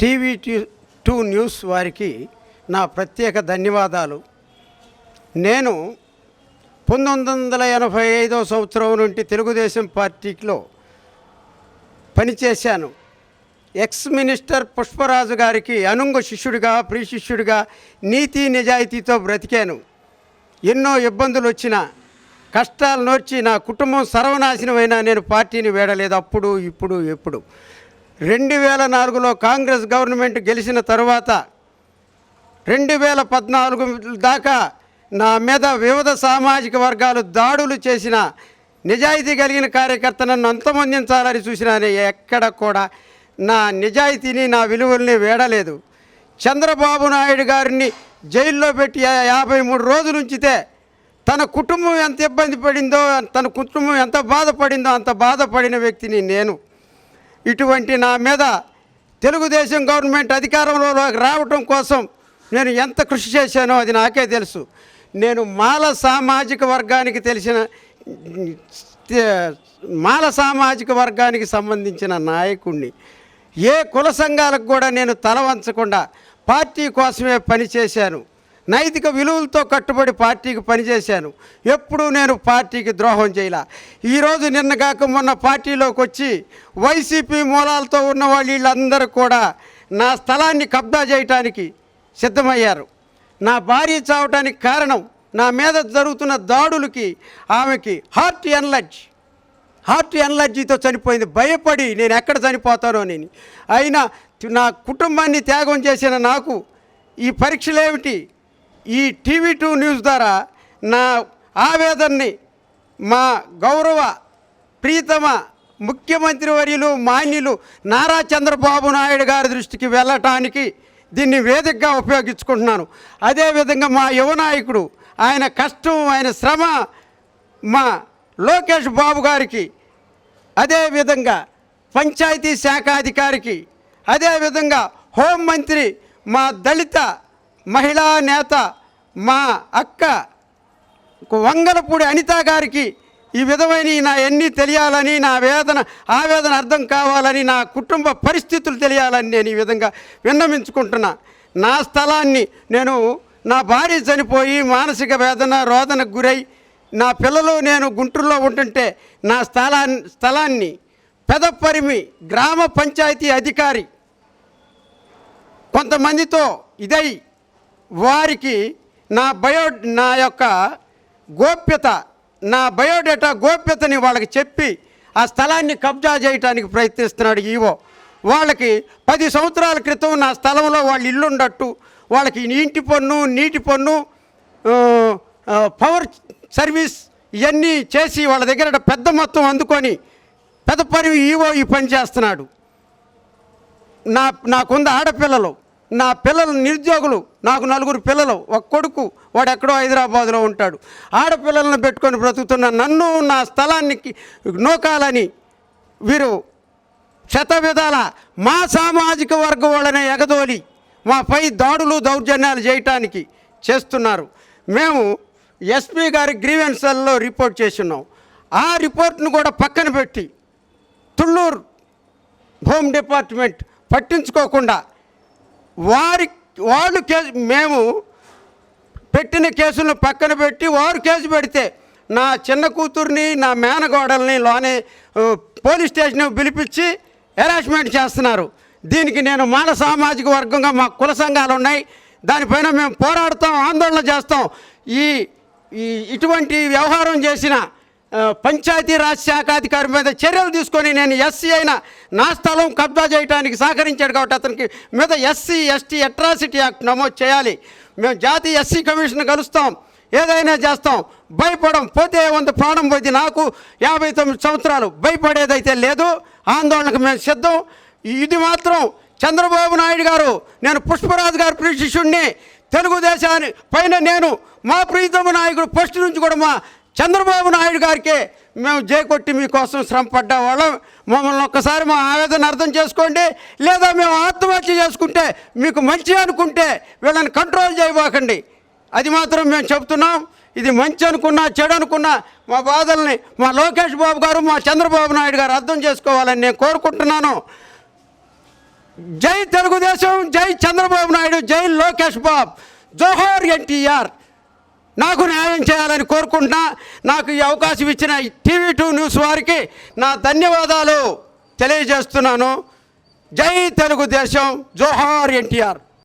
TV two news వారికి నా ప్రత్యేక ధన్యవాదాలు. నేను పంతొమ్మిది వందల ఎనభై ఐదో సంవత్సరం నుండి తెలుగుదేశం పార్టీలో పనిచేశాను. ఎక్స్ మినిస్టర్ పుష్పరాజు గారికి అనుంగ శిష్యుడిగా ప్రియ శిష్యుడిగా నీతి నిజాయితీతో బ్రతికాను. ఎన్నో ఇబ్బందులు వచ్చినా కష్టాలు నోర్చి నా కుటుంబం సర్వనాశనమైనా నేను పార్టీని వేడలేదు. అప్పుడు ఇప్పుడు ఎప్పుడు. రెండు వేల నాలుగులో కాంగ్రెస్ గవర్నమెంట్ గెలిచిన తరువాత రెండు వేల పద్నాలుగు దాకా నా మీద వివిధ సామాజిక వర్గాలు దాడులు చేసిన నిజాయితీ కలిగిన కార్యకర్త నన్ను అంతమొందించాలని చూసినా ఎక్కడ కూడా నా నిజాయితీని నా విలువల్ని వేడలేదు. చంద్రబాబు నాయుడు గారిని జైల్లో పెట్టి యాభై మూడు రోజులు ఉంచితే తన కుటుంబం ఎంత ఇబ్బంది పడిందో తన కుటుంబం ఎంత బాధపడిందో అంత బాధపడిన వ్యక్తిని నేను ఇటువంటి నా మీద తెలుగుదేశం గవర్నమెంట్ అధికారంలోకి రావటం కోసం నేను ఎంత కృషి చేశానో అది నాకే తెలుసు. నేను మాల సామాజిక వర్గానికి తెలిసిన మాల సామాజిక వర్గానికి సంబంధించిన నాయకుణ్ణి. ఏ కుల సంఘాలకు కూడా నేను తల వంచకుండా పార్టీ కోసమే పనిచేశాను నైతిక విలువలతో కట్టుబడి పార్టీకి పనిచేశాను. ఎప్పుడూ నేను పార్టీకి ద్రోహం చేయలే. ఈరోజు నిన్న కాక మొన్న పార్టీలోకి వచ్చి వైసీపీ మూలాలతో ఉన్న వాళ్ళు వీళ్ళందరూ కూడా నా స్థలాన్ని కబ్జా చేయటానికి సిద్ధమయ్యారు. నా భార్య చావటానికి కారణం నా మీద జరుగుతున్న దాడులకి ఆమెకి హార్ట్ ఎనర్జీ హార్ట్ ఎనర్జీతో చనిపోయింది. భయపడి నేను ఎక్కడ చనిపోతానో నేను. అయినా నా కుటుంబాన్ని త్యాగం చేసిన నాకు ఈ పరీక్షలేమిటి? ఈ టీవీ టూ న్యూస్ ద్వారా నా ఆవేదనని మా గౌరవ ప్రీతమ ముఖ్యమంత్రి వర్యులు మాన్యులు నారా చంద్రబాబు నాయుడు గారి దృష్టికి వెళ్ళటానికి దీన్ని వేదికగా ఉపయోగించుకుంటున్నాను. అదేవిధంగా మా యువ నాయకుడు ఆయన కష్టం ఆయన శ్రమ మా లోకేష్ బాబు గారికి అదేవిధంగా పంచాయతీ శాఖ అధికారికి అదేవిధంగా హోంమంత్రి మా దళిత మహిళా నేత మా అక్క వంగలపూడి అనిత గారికి ఈ విధమైన నా ఎన్ని తెలియాలని నా వేదన ఆవేదన అర్థం కావాలని నా కుటుంబ పరిస్థితులు తెలియాలని నేను ఈ విధంగా విన్నవించుకుంటున్నా. నా స్థలాన్ని నేను నా భార్య చనిపోయి మానసిక వేదన రోదనకు గురై నా పిల్లలు నేను గుంటూరులో ఉంటుంటే నా స్థలాన్ని స్థలాన్ని పెదపరిమి గ్రామ పంచాయతీ అధికారి కొంతమందితో ఇదై వారికి నా బయో నా యొక్క గోప్యత నా బయోడేటా గోప్యతని వాళ్ళకి చెప్పి ఆ స్థలాన్ని కబ్జా చేయడానికి ప్రయత్నిస్తున్నాడు ఈవో. వాళ్ళకి పది సంవత్సరాల క్రితం నా స్థలంలో వాళ్ళు ఇల్లు ఉండట్టు వాళ్ళకి ఇంటి పన్ను నీటి పన్ను పవర్ సర్వీస్ ఇవన్నీ చేసి వాళ్ళ దగ్గర పెద్ద మొత్తం అందుకొని పెద్ద పని ఈవో ఈ పని చేస్తున్నాడు. నా నాకుంది ఆడపిల్లలు. నా పిల్లలు నిరుద్యోగులు నాకు నలుగురు పిల్లలు ఒక కొడుకు వాడు ఎక్కడో హైదరాబాద్లో ఉంటాడు. ఆడపిల్లలను పెట్టుకొని బ్రతుకుతున్న నన్ను నా స్థలానికి నోకాలని వీరు శత విధాల మా సామాజిక వర్గం వాళ్ళనే ఎగదోలి మాపై దాడులు దౌర్జన్యాలు చేయటానికి చేస్తున్నారు. మేము ఎస్పీ గారి గ్రీవెన్సల్లో రిపోర్ట్ చేస్తున్నాం ఆ రిపోర్ట్ను కూడా పక్కన పెట్టి తుళ్ళూరు హోమ్ డిపార్ట్మెంట్ పట్టించుకోకుండా వారి వాళ్ళు కేసు మేము పెట్టిన కేసులను పక్కన పెట్టి వారు కేసు పెడితే నా చిన్న కూతుర్ని నా మేనగోడల్ని లోనే పోలీస్ స్టేషన్ పిలిపించి హెరాస్మెంట్ చేస్తున్నారు. దీనికి నేను మాన సామాజిక వర్గంగా మా కుల సంఘాలు ఉన్నాయి. దానిపైన మేము పోరాడతాం ఆందోళన చేస్తాం. ఈ ఈ ఇటువంటి వ్యవహారం చేసిన పంచాయతీరాజ్ పంచాయతీ రాజ్ శాఖ అధికారి మీద చర్యలు తీసుకొని నేను ఎస్సీ అయిన నా స్థలం కబ్జా చేయడానికి సహకరించాడు కాబట్టి అతనికి మీద ఎస్సీ ఎస్టీ అట్రాసిటీ యాక్ట్ నమోదు చేయాలి. మేము జాతీయ ఎస్సీ కమిషన్ కలుస్తాం. ఏదైనా చేస్తాం. భయపడం పోతే వంద ప్రాణం పోయింది నాకు. యాభై తొమ్మిది సంవత్సరాలు భయపడేదైతే లేదు. ఆందోళనకు మేము సిద్ధం. ఇది మాత్రం చంద్రబాబు నాయుడు గారు నేను పుష్పరాజు గారి ప్రియ శిష్యుడిని తెలుగుదేశాన్ని పైన నేను మా ప్రీతమ నాయకుడు ఫస్ట్ నుంచి కూడా మా చంద్రబాబు నాయుడు గారికి మేము జేకొట్టి మీకోసం శ్రమ పడ్డా వాళ్ళం మమ్మల్ని ఒక్కసారి మా ఆవేదన అర్థం చేసుకోండి. లేదా మేము ఆత్మహత్య చేసుకుంటే మీకు మంచి అనుకుంటే వీళ్ళని కంట్రోల్ చేయబోకండి. అది మాత్రం మేము చెప్తున్నాం ఇది మంచి అనుకున్నా చెడు అనుకున్నా మా బాధల్ని మా లోకేష్ బాబు గారు మా చంద్రబాబు నాయుడు గారు అర్థం చేసుకోవాలని నేను కోరుకుంటున్నాను. జై తెలుగుదేశం జై చంద్రబాబు నాయుడు జై లోకేష్ బాబు. జోహార్ ఎన్టీఆర్. నాకు న్యాయం చేయాలని కోరుకుంటున్నా నాకు ఈ అవకాశం ఇచ్చిన టీవీ టూ న్యూస్ వారికి నా ధన్యవాదాలు తెలియజేస్తున్నాను. జై తెలుగుదేశం జోహార్ ఎన్టీఆర్.